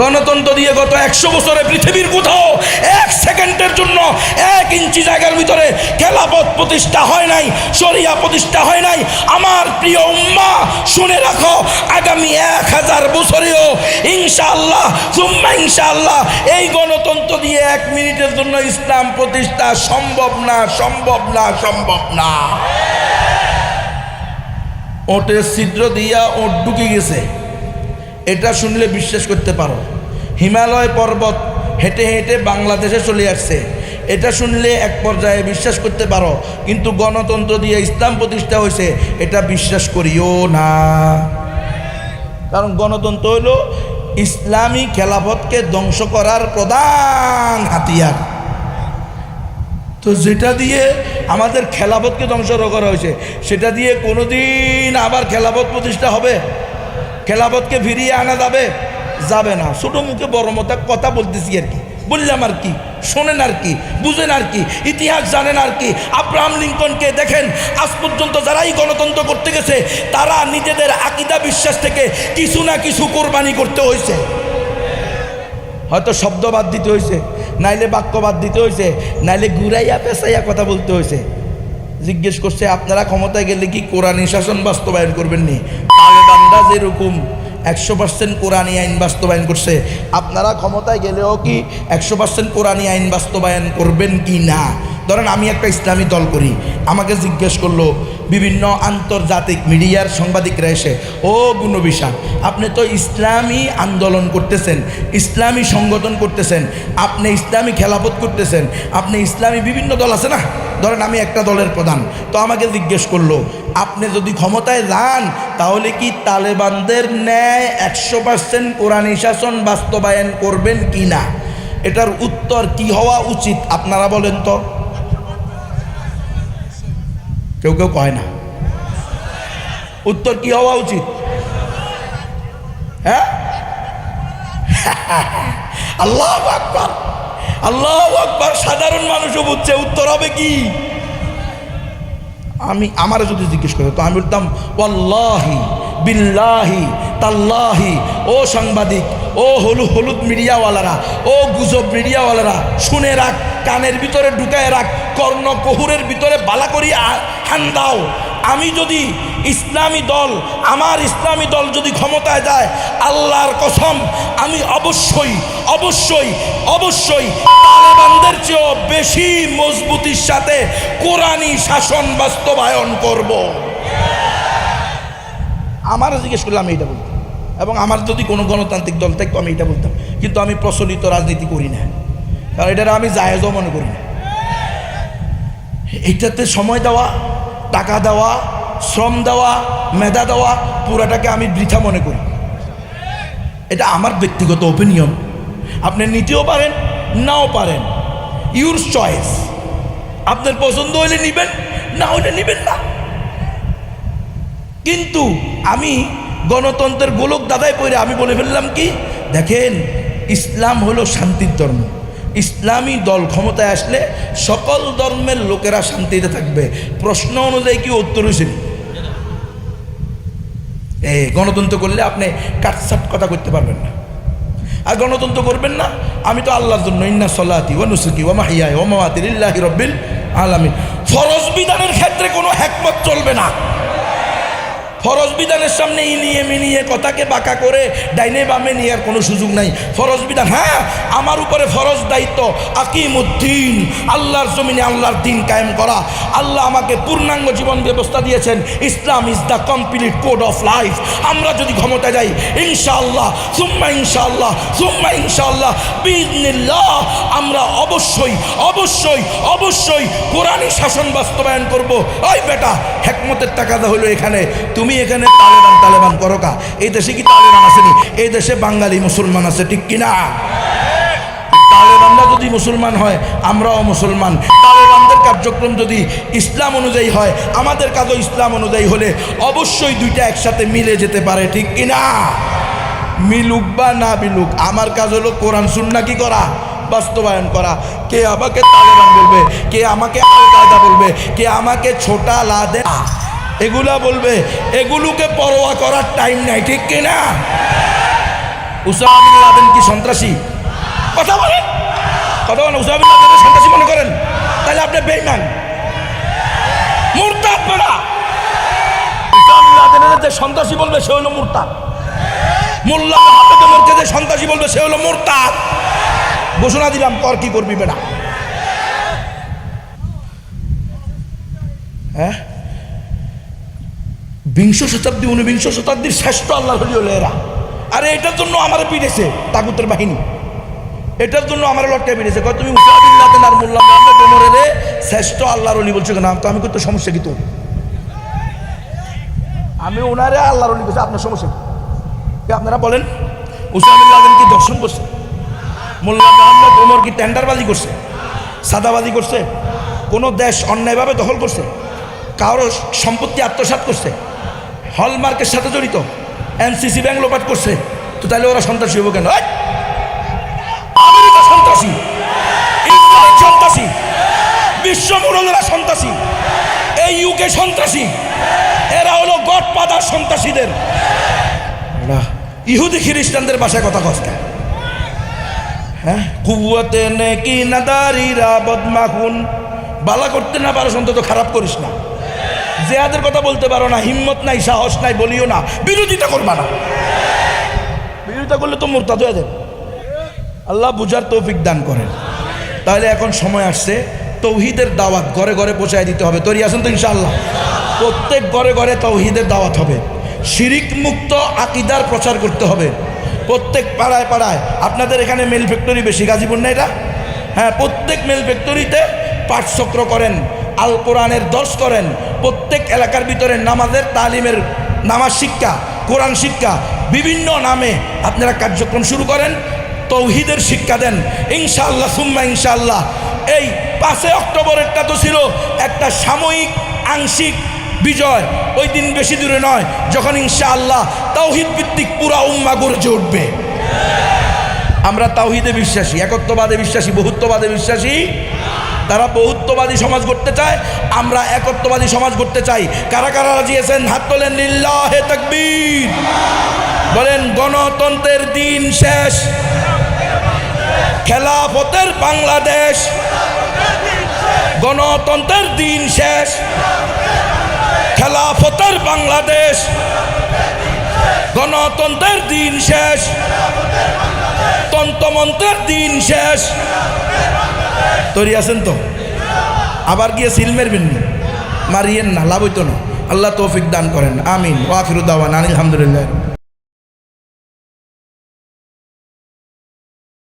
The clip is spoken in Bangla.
গণতন্ত্র দিয়ে গত একশো বছরে পৃথিবীর কোথাও এক সেকেন্ডের জন্য এক ইঞ্চি জায়গার ভিতরে খেলাপথ প্রতিষ্ঠা হয় নাই সরিয়া প্রতিষ্ঠা হয় নাই। আমার প্রিয় উম্মা, শুনে রাখো, আগামী এক হাজার বছরেও ইনশাআল্লাহ, সুম্মা ইনশাআল্লাহ, এই গণতন্ত্র দিয়ে এক মিনিটের জন্য ইসলাম প্রতিষ্ঠা সম্ভব না সম্ভব না সম্ভব না। ওটের ছিদ্র দিয়া ওট ঢুকে গেছে। এটা শুনলে বিশ্বাস করতে পারো। হিমালয় পর্বত হেঁটে হেঁটে বাংলাদেশে চলে আসছে। এটা শুনলে এক পর্যায়ে বিশ্বাস করতে পারো, কিন্তু গণতন্ত্র দিয়ে ইসলাম প্রতিষ্ঠা হয়েছে, এটা বিশ্বাস করিও না। কারণ গণতন্ত্র হলো ইসলামী খেলাফতকে ধ্বংস করার প্রধান হাতিয়ার। তো যেটা দিয়ে আমাদের খেলাফতকে ধ্বংস করা হয়েছে, সেটা দিয়ে কোনোদিন আবার খেলাফত প্রতিষ্ঠা হবে? খেলাফতকে ফিরিয়ে আনা যাবে? যাবে না। ছোটো মুখে বড় মতো কথা বলতেছি আর কি। বললাম আর কি, শোনেন আর কি, বুঝেন আর কি, ইতিহাস জানেন আর কি। আব্রাহাম লিঙ্কনকে দেখেন, আজ পর্যন্ত যারাই গণতন্ত্র করতে গেছে, তারা নিজেদের আকিদা বিশ্বাস থেকে কিছু না কিছু কোরবানি করতে হয়েছে হয়তো শব্দ বাদ দিতে হয়েছে নাইলে বাক্য বাদ দিতে হয়েছে নাইলে ঘুরাইয়া পেঁচাইয়া কথা বলতে হয়েছে জিজ্ঞেস করছে, আপনারা ক্ষমতায় গেলে কি কোরআনী শাসন বাস্তবায়ন করবেন নি? তালেবানরা যেরকম একশো পার্সেন্ট কোরআনী আইন বাস্তবায়ন করছে, আপনারা ক্ষমতায় গেলেও কি একশো পার্সেন্ট কোরআনী আইন বাস্তবায়ন করবেন কি না? ধরেন আমি একটা ইসলামী দল করি, আমাকে জিজ্ঞেস করল, বিভিন্ন আন্তর্জাতিক মিডিয়ার সাংবাদিকরা এসে, ও গুণবিশা আপনি তো ইসলামী আন্দোলন করতেছেন, ইসলামী সংগঠন করতেছেন, আপনি ইসলামী খেলাফত করতেছেন, আপনি ইসলামী বিভিন্ন দল আছে না? ধরেন আমি একটা দলের প্রধান, তো আমাকে জিজ্ঞেস করল, আপনি যদি ক্ষমতায় যান, তাহলে কি তালেবানদের ন্যায় একশো পার্সেন্ট কোরআন শাসন বাস্তবায়ন করবেন কি না? এটার উত্তর কি হওয়া উচিত, আপনারা বলেন তো। কেউ কেউ কয় না। উত্তর কি হওয়া উচিত? হ্যাঁ? আল্লাহ আল্লাহ আকবার, সাধারণ মানুষও বুঝছে, উত্তর হবে কি? আমি আমারও যদি জিজ্ঞেস করে, তো আমি বলতাম, ওয়াল্লাহি, বিল্লাহি, তাল্লাহি, ও সাংবাদিক, ও হলু, হলুদ মিডিয়াওয়ালারা, ও গুজব মিডিয়াওয়ালারা, শুনে রাখ, কানের ভিতরে ঢুকায় রাখ, কর্ণ কহুরের ভিতরে বালা করি হান দাও। আমি যদি ইসলামী দল, আমার ইসলামী দল যদি ক্ষমতায় যায়, আল্লাহর কসম, আমি অবশ্যই অবশ্যই অবশ্যই তালেবানদের চেয়েও বেশি মজবুতির সাথে কোরআনী শাসন বাস্তবায়ন করব। আমারও জিজ্ঞেস করলে আমি এটা বলতাম। এবং আমার যদি কোনো গণতান্ত্রিক দল থাকতো, আমি এটা বলতাম। কিন্তু আমি প্রচলিত রাজনীতি করি না। কারণ এটা আমি জায়েজও মনে করি না। এইটাতে সময় দেওয়া টাকা দেওয়া, শ্রম দেওয়া, মেধা দেওয়া, পুরাটাকে আমি বৃথা মনে করি। এটা আমার ব্যক্তিগত ওপিনিয়ন আপনি নিতেও পারেন, নাও পারেন। ইউর চয়েস আপনার পছন্দ হলে নিবেন, না হলে নিবেন না। কিন্তু আমি গণতন্ত্রের গোলক দাদায় পড়ে আমি বলে ফেললাম কি, দেখেন, ইসলাম হলো শান্তির ধর্ম। ইসলামী দল ক্ষমতায় আসলে সকল ধর্মের লোকেরা শান্তিতে থাকবে। প্রশ্ন অনুযায়ী কি উত্তর হয়েছিল? এ, গণতন্ত্র করলে আপনি কাটসাট কথা করতে পারবেন না। আর গণতন্ত্র করবেন না, আমি তো আল্লাহর জন্য ইন্না সলাতি ও নুসুকি ও মাহিয়া ও মামাতিল্লাহি রব্বিল আলামিন। ফরজ বিধানের ক্ষেত্রে কোনো হ্যাকমত চলবে না। ফরজ বিধানের সামনে ইনিয়ে মিনিয়ে কথাকে বাঁকা করে ডাইনে বামে নেওয়ার কোনো সুযোগ নাই। ফরজ বিধান হ্যাঁ আমার উপরে ফরজ দায়িত্ব। আকিমুদ্দিন, আল্লাহর জমিনে আল্লাহর দিন কায়েম করা। আল্লাহ আমাকে পূর্ণাঙ্গ জীবন ব্যবস্থা দিয়েছেন। Islam is the complete code of life. আমরা যদি ক্ষমতা যাই, ইনশাআল্লাহ, সুম্মা ইনশাআল্লাহ সুম্মা ইনশাআল্লাহ বিজনিল্লাহ আমরা অবশ্যই অবশ্যই অবশ্যই কোরআনই শাসন বাস্তবায়ন করব। ওই বেটা, হেকমতের টাকাটা হলো এখানে। তুমি এখানে তালেবান তালেবান করো কা? এই দেশে কি তালেবান আসেনি এই দেশে বাঙালি, মুসলমান আছে, ঠিক কিনা? তালেবানরা যদি মুসলমান হয়, আমরাও মুসলমান। তালেবানদের কার্যক্রম যদি ইসলাম অনুযায়ী হয়, আমাদের কাজও ইসলাম অনুযায়ী হলে অবশ্যই দুইটা একসাথে মিলে যেতে পারে, ঠিক কিনা? মিলুক বা না মিলুক, আমার কাজ হলো কোরআন সুন্না কি করা? বাস্তবায়ন করা। কে আমাকে তালেবান বলবে? কে আমাকে আল কায়দা বলবে? কে আমাকে ছোটা লা লাদে এগুলা বলবে, এগুলোকে পরোয়া করার টাইম নাই, ঠিক কিনা? উসামা বিন লাদেন কি সন্ত্রাসী? কথা বলেন। কথা বলেন, উসামা বিন সন্ত্রাসী মনে করেন? তাহলে আপনি বেইমান মুরতাদ বেড়া। উসামা বিন লাদেনের যে সন্ত্রাসী বলবে, সে হলো মুরতাদ। মোল্লা হাতে মোরকে যে সন্ত্রাসী বলবে, সে হলো মুরতাদ। ঘোষণা দিলাম কর কি করবি বেড়া? হ্যাঁ? বিংশ শতাব্দী, ঊনবিংশ শতাব্দীর শ্রেষ্ঠ আল্লাহ হলি হলো আরে এটার জন্য আমার পিড়েছে তাগুতের বাহিনী। এটার জন্য আমার লটকায় পিড়েছে কয়, তুমি আর মোল্লা শ্রেষ্ঠ আল্লাহর অলি বলছো কেন? তো, আমি করতে সমস্যা কি তো আমি ওনারে আল্লাহর অলি বলছি আপনার সমস্যা কি? আপনারা বলেন উসামিল্লাহ কি দর্শন করছে? মোল্লা মোহাম্মদ ওমর কি টেন্ডারবাজি করছে? সাদাবাজি করছে? কোনো দেশ অন্যায়ভাবে দখল করছে? কারও সম্পত্তি আত্মসাৎ করছে? হলমার্কের সাথে জড়িত। এনসিসি ব্যাংক লোপাট করছে। তো তাহলে ওরা সন্ত্রাসী হব কেন! আমেরিকা সন্ত্রাসী। সন্ত্রাসী। বিশ্ব মুরলেরা সন্ত্রাসী। এই ইউকে সন্ত্রাসী। এরা হলো গড পাদার সন্ত্রাসীদের ইহুদি খ্রিস্টানদের ভাষায় কথা কষ্ট হ্যাঁ? কুয়াতে নেকি নাদারিরা বদমাহুন। বালা করতে না পারো অন্তত খারাপ করিস না। জেহাদের কথা বলতে পারো না, হিম্মত নাই, সাহস নাই, বলিও না। বিরোধিতা করবা না। বিরোধিতা করলে তো মোরতাদ হয়ে যাবে। আল্লাহ বুঝার তৌফিক দান করেন। তাহলে এখন সময় আসছে, তৌহিদের দাওয়াত ঘরে ঘরে পৌঁছায় দিতে হবে। তৈরি আছেন তো ইনশাআল্লাহ? প্রত্যেক ঘরে ঘরে তৌহিদের দাওয়াত হবে। শিরিক মুক্ত আকিদার প্রচার করতে হবে। প্রত্যেক পাড়ায় পাড়ায়, আপনাদের এখানে মেল ফ্যাক্টরি বেশি, গাজীপুর না এটা? হ্যাঁ প্রত্যেক মেল ফ্যাক্টরিতে পাঠচক্র করেন। আল কোরআনের দর্শ করেন। প্রত্যেক এলাকার ভিতরে নামাজের তালিমের নামাজ শিক্ষা, কোরআন শিক্ষা, বিভিন্ন নামে আপনারা কার্যক্রম শুরু করেন, তৌহিদের শিক্ষা দেন। ইনশাআল্লাহ, সুম্মা ইনশাআল্লাহ। এই পাঁচে অক্টোবরেরটা তো ছিল একটা সাময়িক, আংশিক বিজয়। ওই দিন বেশি দূরে নয়, যখন ইনশাআল্লাহ তাওহিদ ভিত্তিক পুরা উম্মা গড়ে উঠবে। আমরা তাওহিদে বিশ্বাসী, একত্ববাদে বিশ্বাসী, বহুত্ববাদে বিশ্বাসী। তারা বহুত্ববাদী সমাজ করতে চায়, আমরা একত্ববাদী সমাজ করতে চাই। কারা কারা রাজি আছেন? হাত তোলেন, লিল্লাহে তাকবীর। বলেন, গণতন্ত্রের দিন শেষ। খেলাফতের বাংলাদেশ। গণতন্ত্রের দিন শেষ। খেলাফতের বাংলাদেশ। গণতন্ত্রের দিন শেষ। তন্ত্রমন্ত্রের দিন শেষ। তৈরি আছেন তো? আবার গিয়ে সিল মেরবেন মারিয়েন না, লাভ হইতো না। আল্লাহ তৌফিক দান করেন। আমিন। ওয়াফিরুদ্দাওয়ান আলহামদুলিল্লাহ